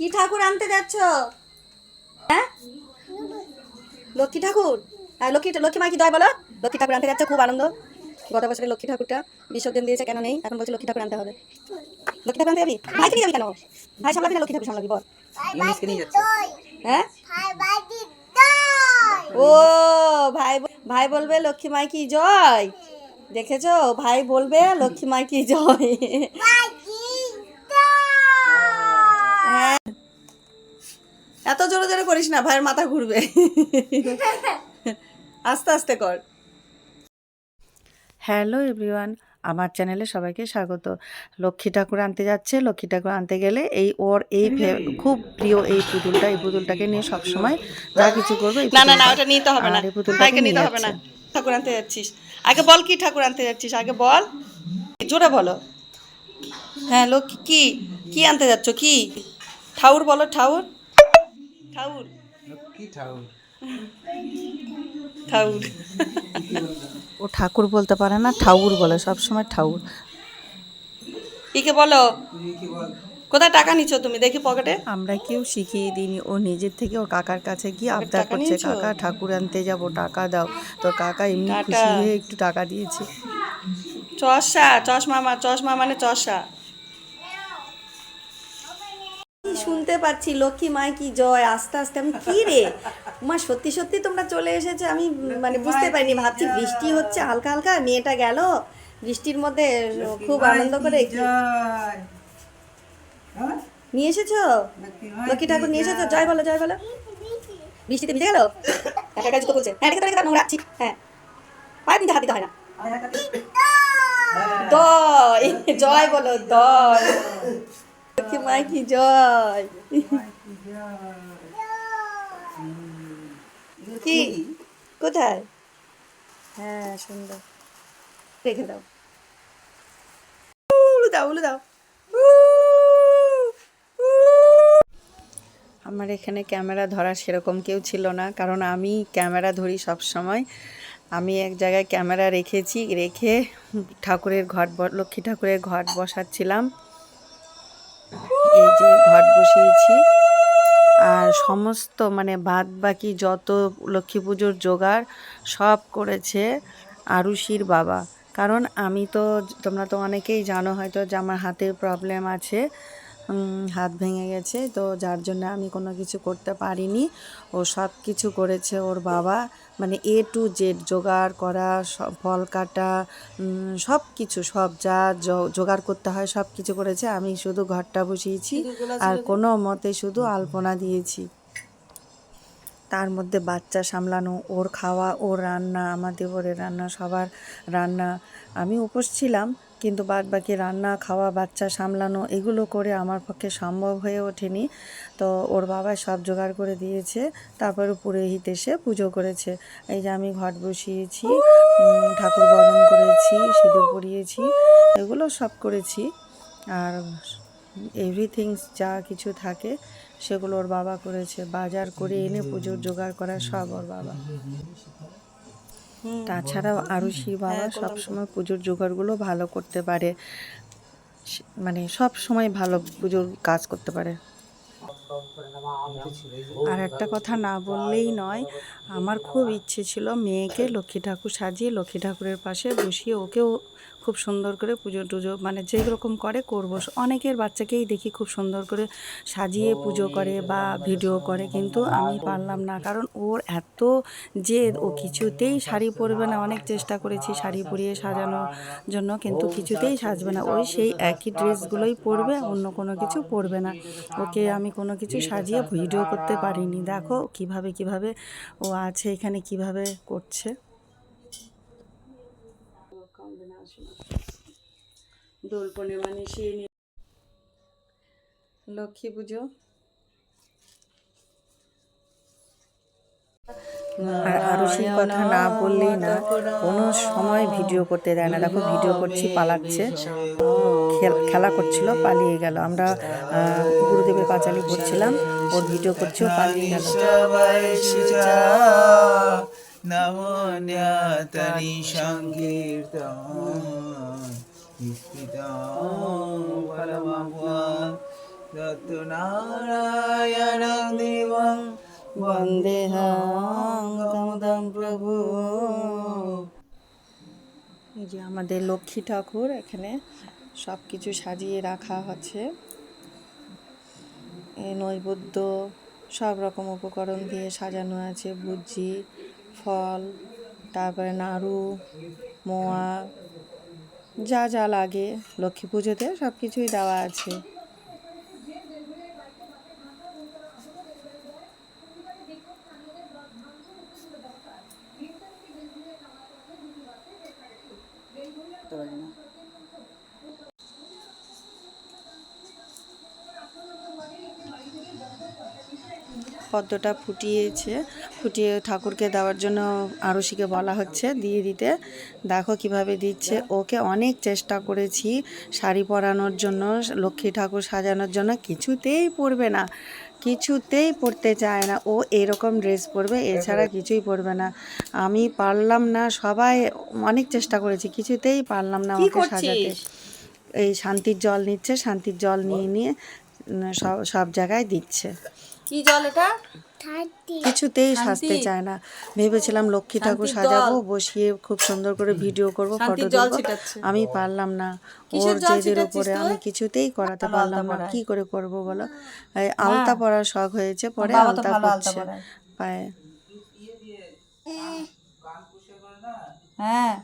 কি ঠাকুর আনতে যাচ্ছ? হ্যাঁ? লক্ষ্মী ঠাকুর? হ্যাঁ লক্ষ্মী লক্ষ্মী মা কি দয় বলো লক্ষ্মী ঠাকুর আনতে যাচ্ছে খুব আনন্দ। গত বছরে লক্ষ্মী ঠাকুরটা বিসর্জন দিয়েছে কেন নেই? এখন বলছে লক্ষ্মী ঠাকুর আনতে হবে। লক্ষ্মী ঠাকুর আনতে যাবি? ভাইকে নিয়ে যাবি? কেন ভাই সামলাবি না লক্ষ্মী ঠাকুর সামলাবি বল। হ্যাঁ? ও ভাই ভাই বলবে লক্ষ্মী মাই কি জয়? দেখেছ? ভাই বলবে লক্ষ্মী মাই কি জয়? জোরে করিস না ভাইয়ের মাথা ঘুরবে। আস্তে আস্তে কর। হ্যালো এভরিওয়ান আমার চ্যানেলে সবাইকে স্বাগত। লক্ষ্মী ঠাকুর আনতে যাচ্ছে। লক্ষ্মী ঠাকুর আনতে গেলে এই ওর এই খুব প্রিয় এই পুতুলটা এই পুতুলটাকে নিয়ে সব সময় যা কিছু করবে না না না ওটা নিতে হবে না। এই পুতুলটাকে নিতে হবে না। ঠাকুর আনতে যাচ্ছিস। আগে বল কি ঠাকুর আনতে যাচ্ছিস? আগে বল। জোরে বলো। হ্যাঁ লক্ষ্মী কি? কি আনতে যাচ্ছ? কি? ঠাউর বলো ঠাউর। ঠাউর কি ঠাকুর ঠাউর ও ঠাকুর বলতে পারে না ঠাউর বলে সব সময় ঠাউর একে বলো। তুই কি বল? কোথায় টাকা নিচ্ছ তুমি? দেখি পকেটে। আমরা কেউ শিখিয়ে দিইনি ও নিজের থেকে ওর কাকার কাছে গিয়ে আবদার করছে কাকা ঠাকুর আনতে যাব টাকা দাও। তোর কাকা এমনি। খুশি হয়ে একটু টাকা দিয়েছে। চশা চশমা মা চশমা মানে চশা। শুনতে পাচ্ছি? লক্ষ্মী মাই কি জয়? আস্তে আস্তে আমি কি রে? মা সত্যি সত্যি তোমরা চলে এসেছে। আমি মানে বুঝতে পারিনি। ভাবছি বৃষ্টি হচ্ছে হালকা হালকা মেয়েটা গেল। বৃষ্টির মধ্যে খুব আনন্দ করে হ্যাঁ? নিয়ে এসেছ? লক্ষ্মী ঠাকুর নিয়ে এসেছ? জয় বলো জয় বলো। বৃষ্টিতে ভিজে গেল? বলছে হ্যাঁ রেখে রেখে নোংরা আছি হ্যাঁ। পায়ে দিতে হাত দিতে হয় না। দয় জয় বলো দয়। লক্ষ্মী মাই কি জয় কি? কোথায়? হ্যাঁ সুন্দর। রেখে দাও। উলু দাও উলু দাও। আমার এখানে ক্যামেরা ধরা সেরকম কেউ ছিল না কারণ আমি ক্যামেরা ধরি সব সময়। আমি এক জায়গায় ক্যামেরা রেখেছি রেখে ঠাকুরের ঘট লক্ষ্মী ঠাকুরের ঘট বসাচ্ছিলাম। বসিয়েছি। আর সমস্ত মানে বাদ বাকি যত লক্ষ্মী পুজোর জোগাড় সব করেছে আরুষির বাবা। কারণ আমি তো, তোমরা তো অনেকেই জানো হয়তো যে আমার হাতের প্রবলেম আছে। হাত ভেঙে গেছে। তো যার জন্য আমি কোনো কিছু করতে পারিনি। ও সব কিছু করেছে ওর বাবা। মানে এ টু জেড জোগাড় করা সব ফল কাটা সব কিছু সব যা জোগাড় করতে হয় সব কিছু করেছে। আমি শুধু ঘরটা বসিয়েছি। আর কোনো মতে শুধু আলপনা দিয়েছি। তার মধ্যে বাচ্চা সামলানো ওর খাওয়া ওর রান্না আমার দেবরের রান্না সবার রান্না। আমি উপোস ছিলাম। কিন্তু বাদ বাকি রান্না, খাওয়া, বাচ্চা সামলানো এগুলো করে আমার পক্ষে সম্ভব হয়ে ওঠেনি। তো ওর বাবা সব জোগাড় করে দিয়েছে, তারপরে পুরোহিত এসে পুজো করেছে। এই যে আমি ঘট বসিয়েছি ঠাকুর বরণ করেছি, সিঁদুর পরিয়েছি, এগুলো সব করেছি। আর এভরিথিং যা কিছু থাকে সেগুলো ওর বাবা করেছে। বাজার করে এনে পুজোর জোগাড় করা সব ওর বাবা। তাছাড়াও আরুষির বাবা সবসময় পুজোর জোগাড়গুলো ভালো করতে পারে। মানে সব সময় ভালো পুজোর কাজ করতে পারে। আর একটা কথা না বললেই নয় আমার খুব ইচ্ছে ছিল মেয়েকে লক্ষ্মী ঠাকুর সাজিয়ে লক্ষ্মী ঠাকুরের পাশে বসিয়ে ওকেও খুব সুন্দর করে পুজো টুজো মানে যেই রকম করে করব। অনেকের বাচ্চাকেই দেখি খুব সুন্দর করে সাজিয়ে পুজো করে বা ভিডিও করে, কিন্তু আমি পারলাম না। কারণ ওর এত যে ও কিছুতেই শাড়ি পরবে না। অনেক চেষ্টা করেছি শাড়ি পরিয়ে সাজানোর জন্য, কিন্তু কিছুতেই সাজবে না। ওই সেই একই ড্রেসগুলোই পরবে, অন্য কোনো কিছু পরবে না। ওকে আমি কোনো কিছু সাজিয়ে ভিডিও করতে পারিনি। দেখো কীভাবে কীভাবে ও আছে, এখানে কীভাবে করছে। দোল পূর্ণিমা নিশিয়ে নি- লক্ষ্মী পুজো। আর আরও সেই কথা না বললেই না কোনো সময় ভিডিও করতে দেয় না। দেখো ভিডিও করছি পালাচ্ছে। খেল- খেলা করছিল পালিয়ে গেল। আমরা আহ, গুরুদেবের পাঁচালি করছিলাম ওর ভিডিও করছে পালিয়ে গেল। নারায়ণ দেবং বন্দেহং কমদম প্রভু এই যে আমাদের লক্ষ্মী ঠাকুর, এখানে সব কিছু সাজিয়ে রাখা আছে এই নৈবেদ্য সব রকম উপকরণ দিয়ে সাজানো আছে বুজ্জি ফল তারপরে নাড়ু মোয়া যা যা লাগে লক্ষ্মী পুজোতে সব কিছুই দেওয়া আছে। পদ্মটা ফুটিয়েছে। ফুটিয়ে ঠাকুরকে দেওয়ার জন্য আরশিকে বলা হচ্ছে দিয়ে দিতে। দেখো কীভাবে দিচ্ছে। ওকে অনেক চেষ্টা করেছি শাড়ি পরানোর জন্য লক্ষ্মী ঠাকুর সাজানোর জন্য। কিছুতেই পরবে না কিছুতেই পরতে চায় না। ও এরকম ড্রেস পরবে এছাড়া কিছুই পরবে না। আমি পারলাম না সবাই অনেক চেষ্টা করেছি কিছুতেই পারলাম না ওকে সাজাতে। এই শান্তির জল নিচ্ছে শান্তির জল নিয়ে নিয়ে সব সব জায়গায় দিচ্ছে। কি জল এটা? কিছুতেই সাজতে চায় না। ভেবেছিলাম লক্ষ্মী ঠাকুর সাজাবো বসিয়ে খুব সুন্দর করে ভিডিও করব ফটো ছিটাচ্ছে। আমি পারলাম না। ওর জেদের উপরে আমি কিছুতেই করাতে পারলাম না। কি করে করব বলো? আলতা পরার শখ হয়েছে পরে আলতা পরছে পায়ে। হ্যাঁ।